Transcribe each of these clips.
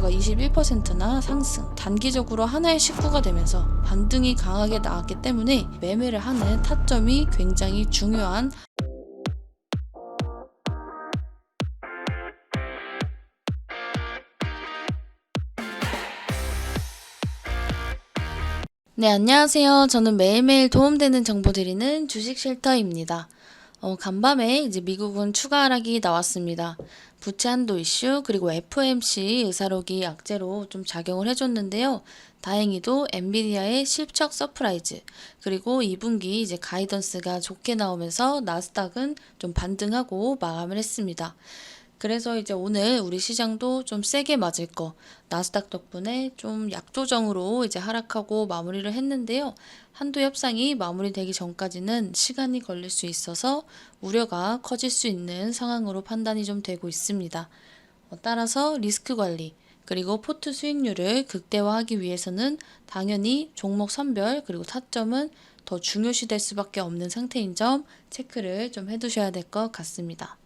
주가가 21%나 상승, 단기적으로 하나의 식구가 되면서 반등이 강하게 나왔기 때문에 매매를 하는 타점이 굉장히 중요한 네, 안녕하세요. 저는 매일매일 도움되는 정보 드리는 주식 쉘터입니다. 어, 간밤에 이제 미국은 추가 하락이 나왔습니다. 부채 한도 이슈 그리고 FOMC 의사록이 악재로 좀 작용을 해줬는데요. 다행히도 엔비디아의 실적 서프라이즈 그리고 2분기 이제 가이던스가 좋게 나오면서 나스닥은 좀 반등하고 마감을 했습니다. 그래서 이제 오늘 우리 시장도 좀 세게 맞을 거 나스닥 덕분에 좀 약조정으로 이제 하락하고 마무리를 했는데요. 한도 협상이 마무리되기 전까지는 시간이 걸릴 수 있어서 우려가 커질 수 있는 상황으로 판단이 좀 되고 있습니다. 어, 따라서 리스크 관리 그리고 포트 수익률을 극대화하기 위해서는 당연히 종목 선별 그리고 타점은 더 중요시 될 수밖에 없는 상태인 점 체크를 좀 해두셔야 될 것 같습니다.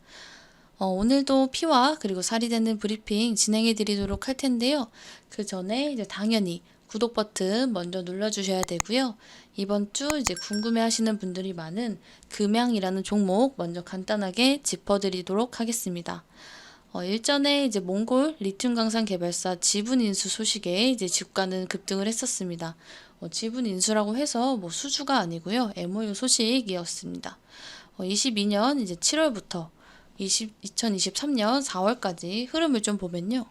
어, 오늘도 피와 그리고 살이 되는 브리핑 진행해 드리도록 할 텐데요. 그 전에 이제 당연히 구독 버튼 먼저 눌러주셔야 되고요. 이번 주 이제 궁금해 하시는 분들이 많은 금양이라는 종목 먼저 간단하게 짚어드리도록 하겠습니다. 어, 일전에 이제 몽골 리튬 강산 개발사 지분 인수 소식에 이제 주가는 급등을 했었습니다. 어, 지분 인수라고 해서 뭐 수주가 아니고요. MOU 소식이었습니다. 어, 22년 이제 7월부터 20, 2023년 4월까지 흐름을 좀 보면요.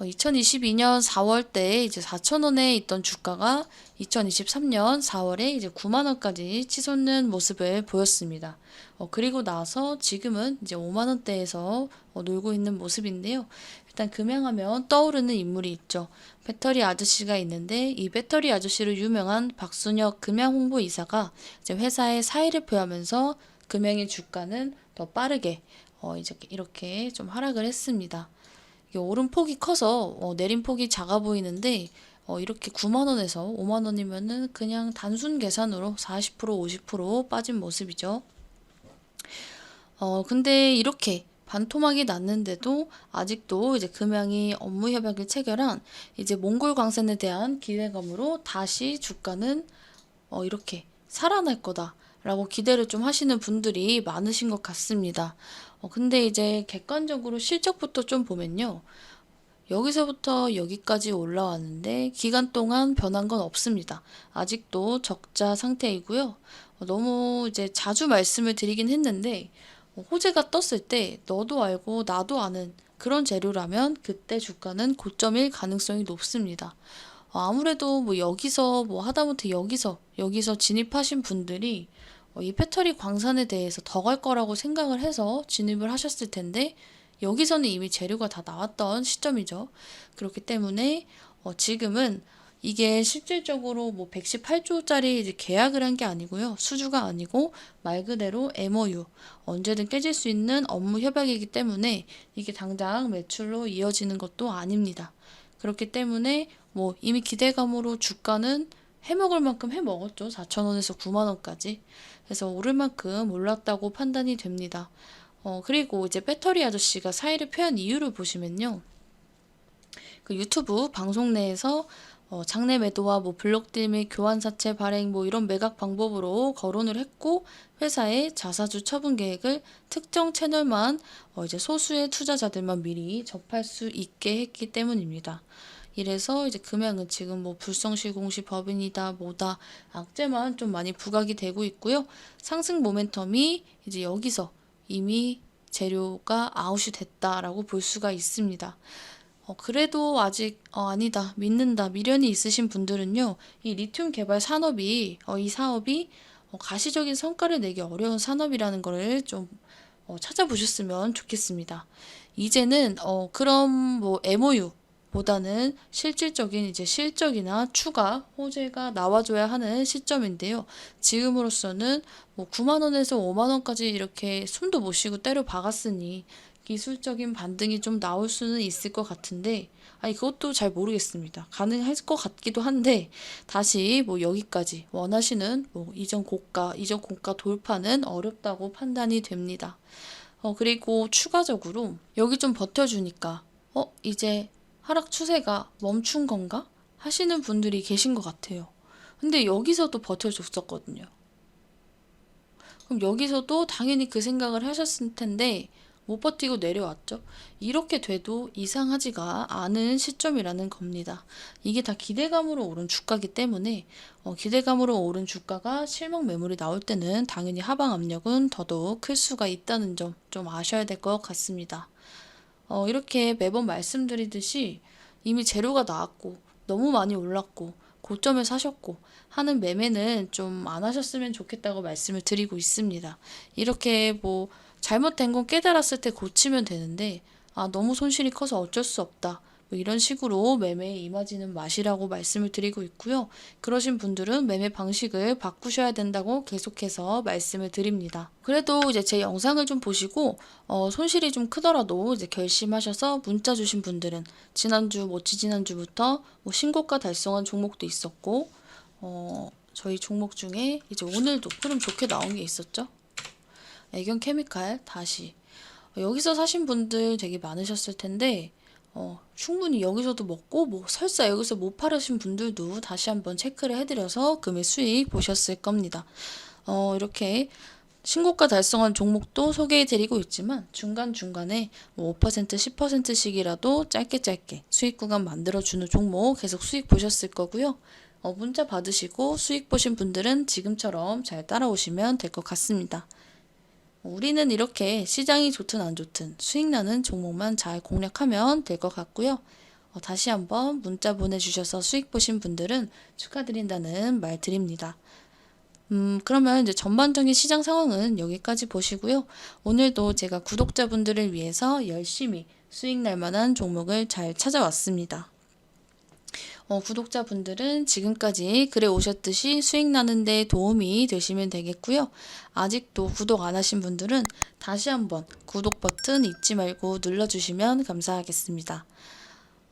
2022년 4월 때 이제 4,000원에 있던 주가가 2023년 4월에 이제 9만 원까지 치솟는 모습을 보였습니다. 어, 그리고 나서 지금은 이제 5만 원대에서 어, 놀고 있는 모습인데요. 일단 금양하면 떠오르는 인물이 있죠. 배터리 아저씨가 있는데 이 배터리 아저씨로 유명한 박순혁 금양 홍보 이사가 이제 회사에 사의를 표하면서 금양의 주가는 더 빠르게 어, 이제 이렇게 좀 하락을 했습니다. 오름폭이 커서 어, 내림폭이 작아 보이는데 어, 이렇게 9만 원에서 5만 원이면은 그냥 단순 계산으로 40% 50% 빠진 모습이죠. 어, 근데 이렇게 반토막이 났는데도 아직도 이제 금양이 업무 협약을 체결한 이제 몽골 광산에 대한 기대감으로 다시 주가는 어, 이렇게 살아날 거다 라고 기대를 좀 하시는 분들이 많으신 것 같습니다. 어, 근데 이제 객관적으로 실적부터 좀 보면요. 여기서부터 여기까지 올라왔는데 기간 동안 변한 건 없습니다. 아직도 적자 상태이고요. 어, 너무 이제 자주 말씀을 드리긴 했는데 어, 호재가 떴을 때 너도 알고 나도 아는 그런 재료라면 그때 주가는 고점일 가능성이 높습니다. 어, 아무래도 뭐 여기서 뭐 하다못해 여기서 여기서 진입하신 분들이 어, 이 배터리 광산에 대해서 더 갈 거라고 생각을 해서 진입을 하셨을 텐데 여기서는 이미 재료가 다 나왔던 시점이죠. 그렇기 때문에 어, 지금은 이게 실질적으로 뭐 118조짜리 이제 계약을 한 게 아니고요. 수주가 아니고 말 그대로 MOU 언제든 깨질 수 있는 업무 협약이기 때문에 이게 당장 매출로 이어지는 것도 아닙니다. 그렇기 때문에 뭐 이미 기대감으로 주가는 해먹을 만큼 해먹었죠. 4,000원에서 9만원까지. 그래서 오를 만큼 올랐다고 판단이 됩니다. 어, 그리고 이제 배터리 아저씨가 사의를 표한 이유를 보시면요. 그 유튜브 방송 내에서 어, 장내 매도와 뭐 블록딜 및 교환 사채 발행 뭐 이런 매각 방법으로 거론을 했고 회사의 자사주 처분 계획을 특정 채널만 어, 이제 소수의 투자자들만 미리 접할 수 있게 했기 때문입니다. 이래서 이제 금양은 지금 뭐 불성실 공시 법인이다 뭐다 악재만 좀 많이 부각이 되고 있고요. 상승 모멘텀이 이제 여기서 이미 재료가 아웃이 됐다라고 볼 수가 있습니다. 어, 그래도 아직 어, 아니다 믿는다 미련이 있으신 분들은요 이 리튬 개발 산업이 어, 이 사업이 어, 가시적인 성과를 내기 어려운 산업이라는 거를 좀 어, 찾아보셨으면 좋겠습니다. 이제는 어, 그런 뭐 MOU 보다는 실질적인 이제 실적이나 추가 호재가 나와줘야 하는 시점인데요. 지금으로서는 뭐 9만 원에서 5만 원까지 이렇게 숨도 못 쉬고 때려 박았으니 기술적인 반등이 좀 나올 수는 있을 것 같은데 아니 그것도 잘 모르겠습니다. 가능할 것 같기도 한데 다시 뭐 여기까지 원하시는 뭐 이전 고가 이전 고가 돌파는 어렵다고 판단이 됩니다. 어, 그리고 추가적으로 여기 좀 버텨주니까 어, 이제 하락 추세가 멈춘 건가? 하시는 분들이 계신 것 같아요. 근데 여기서도 버텨줬었거든요. 그럼 여기서도 당연히 그 생각을 하셨을 텐데 못 버티고 내려왔죠. 이렇게 돼도 이상하지가 않은 시점이라는 겁니다. 이게 다 기대감으로 오른 주가기 때문에 어, 기대감으로 오른 주가가 실명 매물이 나올 때는 당연히 하방 압력은 더더욱 클 수가 있다는 점 좀 아셔야 될 것 같습니다. 어, 이렇게 매번 말씀드리듯이 이미 재료가 나왔고 너무 많이 올랐고 고점에 사셨고 하는 매매는 좀 안 하셨으면 좋겠다고 말씀을 드리고 있습니다. 이렇게 뭐 잘못된 건 깨달았을 때 고치면 되는데 아 너무 손실이 커서 어쩔 수 없다. 뭐 이런 식으로 매매에 임하지는 마시라고 말씀을 드리고 있고요. 그러신 분들은 매매 방식을 바꾸셔야 된다고 계속해서 말씀을 드립니다. 그래도 이제 제 영상을 좀 보시고 어, 손실이 좀 크더라도 이제 결심하셔서 문자 주신 분들은 지난주 뭐 지지난주부터 뭐 신고가 달성한 종목도 있었고 어, 저희 종목 중에 이제 오늘도 흐름 좋게 나온 게 있었죠. 애견 케미칼 다시 어, 여기서 사신 분들 되게 많으셨을 텐데 어, 충분히 여기서도 먹고 뭐 설사 여기서 못 팔으신 분들도 다시 한번 체크를 해드려서 금일 수익 보셨을 겁니다. 어, 이렇게 신고가 달성한 종목도 소개해드리고 있지만 중간중간에 뭐 5% 10%씩이라도 짧게 짧게 수익 구간 만들어주는 종목 계속 수익 보셨을 거고요. 어, 문자 받으시고 수익 보신 분들은 지금처럼 잘 따라오시면 될 것 같습니다. 우리는 이렇게 시장이 좋든 안 좋든 수익 나는 종목만 잘 공략하면 될 것 같고요. 어, 다시 한번 문자 보내주셔서 수익 보신 분들은 축하드린다는 말 드립니다. 음, 그러면 이제 전반적인 시장 상황은 여기까지 보시고요. 오늘도 제가 구독자분들을 위해서 열심히 수익 날 만한 종목을 잘 찾아왔습니다. 어, 구독자분들은 지금까지 글에 오셨듯이 수익 나는데 도움이 되시면 되겠고요. 아직도 구독 안 하신 분들은 다시 한번 구독 버튼 잊지 말고 눌러주시면 감사하겠습니다.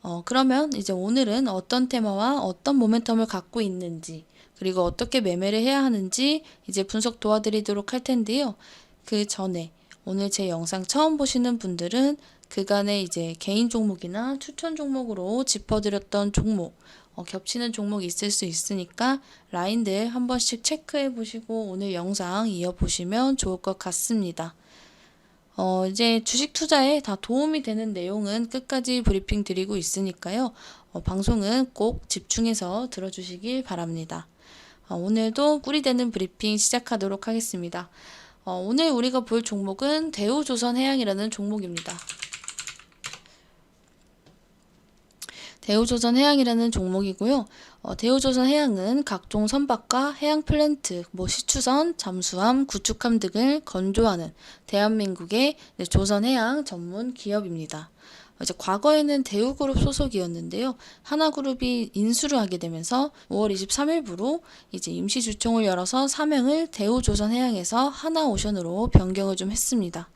어, 그러면 이제 오늘은 어떤 테마와 어떤 모멘텀을 갖고 있는지, 그리고 어떻게 매매를 해야 하는지 이제 분석 도와드리도록 할 텐데요. 그 전에 오늘 제 영상 처음 보시는 분들은 그간의 이제 개인 종목이나 추천 종목으로 짚어드렸던 종목, 어, 겹치는 종목이 있을 수 있으니까 라인들 한 번씩 체크해 보시고 오늘 영상 이어보시면 좋을 것 같습니다. 어, 이제 주식 투자에 다 도움이 되는 내용은 끝까지 브리핑 드리고 있으니까요. 어, 방송은 꼭 집중해서 들어주시길 바랍니다. 어, 오늘도 꿀이 되는 브리핑 시작하도록 하겠습니다. 어, 오늘 우리가 볼 종목은 대우조선해양이라는 종목입니다. 대우조선 해양이라는 종목이고요. 어, 대우조선 해양은 각종 선박과 해양 플랜트, 뭐 시추선, 잠수함, 구축함 등을 건조하는 대한민국의 네, 조선 해양 전문 기업입니다. 이제 과거에는 대우그룹 소속이었는데요. 하나그룹이 인수를 하게 되면서 5월 23일부로 이제 임시주총을 열어서 사명을 대우조선해양에서 하나오션으로 변경을 좀 했습니다.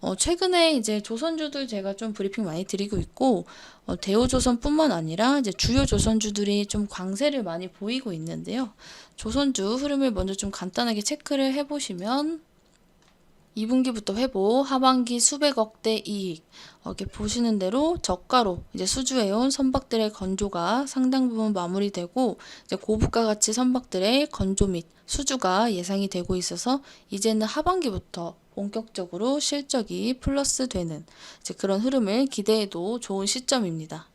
어, 최근에 이제 조선주들 제가 좀 브리핑 많이 드리고 있고, 어, 대우조선뿐만 아니라 이제 주요 조선주들이 좀 광세를 많이 보이고 있는데요. 조선주 흐름을 먼저 좀 간단하게 체크를 해보시면, 2분기부터 회복, 하반기 수백억 대 이익. 어, 이렇게 보시는 대로 저가로 이제 수주해온 선박들의 건조가 상당 부분 마무리되고 이제 고부가 가치 선박들의 건조 및 수주가 예상이 되고 있어서 이제는 하반기부터 본격적으로 실적이 플러스 되는 이제 그런 흐름을 기대해도 좋은 시점입니다.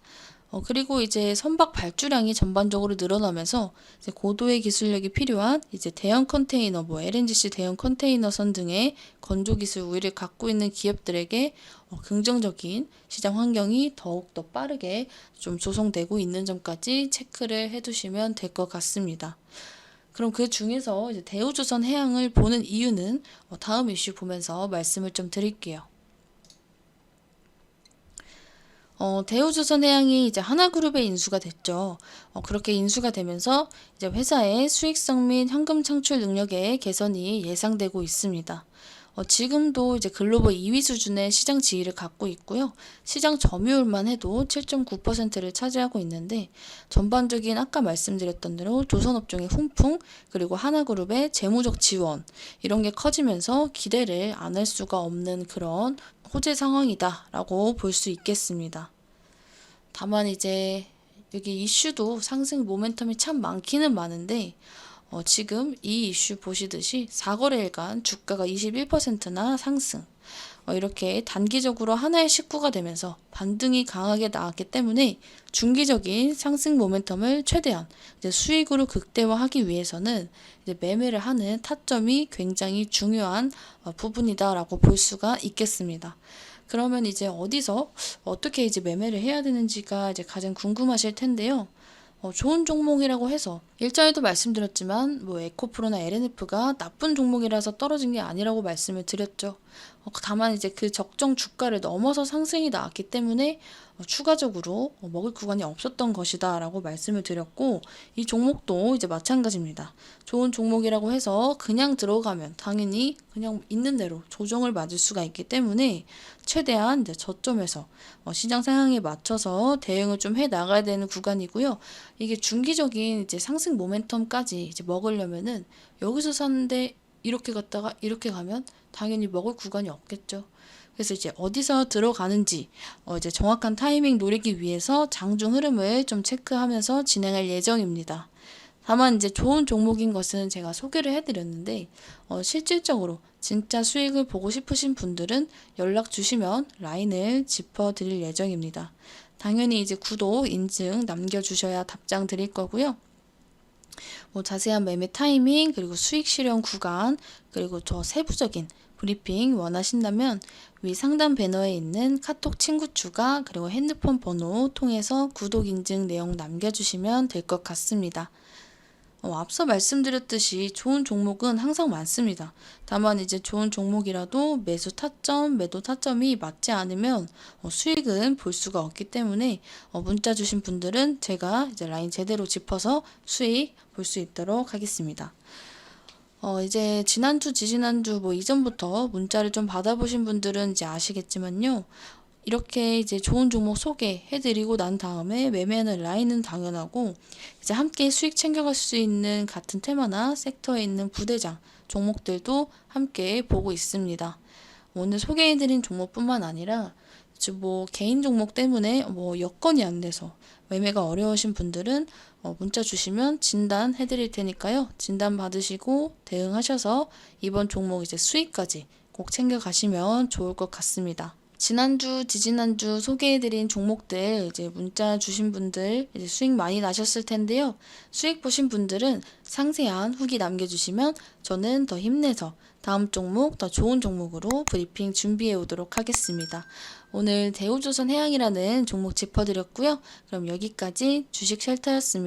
어, 그리고 이제 선박 발주량이 전반적으로 늘어나면서 이제 고도의 기술력이 필요한 이제 대형 컨테이너, 뭐 LNGC 대형 컨테이너선 등의 건조 기술 우위를 갖고 있는 기업들에게 어, 긍정적인 시장 환경이 더욱 더 빠르게 좀 조성되고 있는 점까지 체크를 해두시면 될 것 같습니다. 그럼 그 중에서 이제 대우조선 해양을 보는 이유는 어, 다음 이슈 보면서 말씀을 좀 드릴게요. 어, 대우조선해양이 이제 하나그룹에 인수가 됐죠. 어, 그렇게 인수가 되면서 이제 회사의 수익성 및 현금 창출 능력의 개선이 예상되고 있습니다. 어, 지금도 이제 글로벌 2위 수준의 시장 지위를 갖고 있고요. 시장 점유율만 해도 7.9%를 차지하고 있는데 전반적인 아까 말씀드렸던 대로 조선업종의 훈풍 그리고 하나그룹의 재무적 지원 이런 게 커지면서 기대를 안 할 수가 없는 그런 호재 상황이다라고 볼 수 있겠습니다. 다만 이제 여기 이슈도 상승 모멘텀이 참 많기는 많은데 어, 지금 이 이슈 보시듯이 4거래일간 주가가 21%나 상승. 어, 이렇게 단기적으로 하나의 식구가 되면서 반등이 강하게 나왔기 때문에 중기적인 상승 모멘텀을 최대한 수익으로 극대화하기 위해서는 매매를 하는 타점이 굉장히 중요한 어, 부분이다라고 볼 수가 있겠습니다. 그러면 이제 어디서 어떻게 이제 매매를 해야 되는지가 이제 가장 궁금하실 텐데요. 어, 좋은 종목이라고 해서 일전에도 말씀드렸지만 뭐 에코프로나 LNF가 나쁜 종목이라서 떨어진 게 아니라고 말씀을 드렸죠. 어, 다만 이제 그 적정 주가를 넘어서 상승이 나왔기 때문에 어, 추가적으로 어, 먹을 구간이 없었던 것이다 라고 말씀을 드렸고 이 종목도 이제 마찬가지입니다. 좋은 종목이라고 해서 그냥 들어가면 당연히 그냥 있는 대로 조정을 맞을 수가 있기 때문에 최대한 이제 저점에서 어, 시장 상황에 맞춰서 대응을 좀 해 나가야 되는 구간이고요. 이게 중기적인 이제 상승 모멘텀까지 이제 먹으려면은 여기서 샀는데 이렇게 갔다가 이렇게 가면 당연히 먹을 구간이 없겠죠. 그래서 이제 어디서 들어가는지 어 이제 정확한 타이밍 노리기 위해서 장중 흐름을 좀 체크하면서 진행할 예정입니다. 다만 이제 좋은 종목인 것은 제가 소개를 해드렸는데 어 실질적으로 진짜 수익을 보고 싶으신 분들은 연락 주시면 라인을 짚어드릴 예정입니다. 당연히 이제 구독, 인증 남겨주셔야 답장 드릴 거고요. 뭐 자세한 매매 타이밍, 그리고 수익 실현 구간, 그리고 저 세부적인 브리핑 원하신다면 위 상단 배너에 있는 카톡 친구 추가, 그리고 핸드폰 번호 통해서 구독 인증 내용 남겨주시면 될 것 같습니다. 어, 앞서 말씀드렸듯이 좋은 종목은 항상 많습니다. 다만 이제 좋은 종목이라도 매수 타점, 매도 타점이 맞지 않으면 어, 수익은 볼 수가 없기 때문에 어, 문자 주신 분들은 제가 이제 라인 제대로 짚어서 수익 볼 수 있도록 하겠습니다. 어, 이제 지난주, 지지난주 뭐 이전부터 문자를 좀 받아보신 분들은 이제 아시겠지만요. 이렇게 이제 좋은 종목 소개해드리고 난 다음에 매매하는 라인은 당연하고 이제 함께 수익 챙겨갈 수 있는 같은 테마나 섹터에 있는 부대장 종목들도 함께 보고 있습니다. 오늘 소개해드린 종목뿐만 아니라 뭐 개인 종목 때문에 뭐 여건이 안 돼서 매매가 어려우신 분들은 어, 문자 주시면 진단 해드릴 테니까요. 진단 받으시고 대응하셔서 이번 종목 이제 수익까지 꼭 챙겨가시면 좋을 것 같습니다. 지난주, 지지난주 소개해드린 종목들 이제 문자 주신 분들 이제 수익 많이 나셨을 텐데요. 수익 보신 분들은 상세한 후기 남겨주시면 저는 더 힘내서 다음 종목 더 좋은 종목으로 브리핑 준비해 오도록 하겠습니다. 오늘 대우조선 해양이라는 종목 짚어드렸고요. 그럼 여기까지 주식 쉘터였습니다.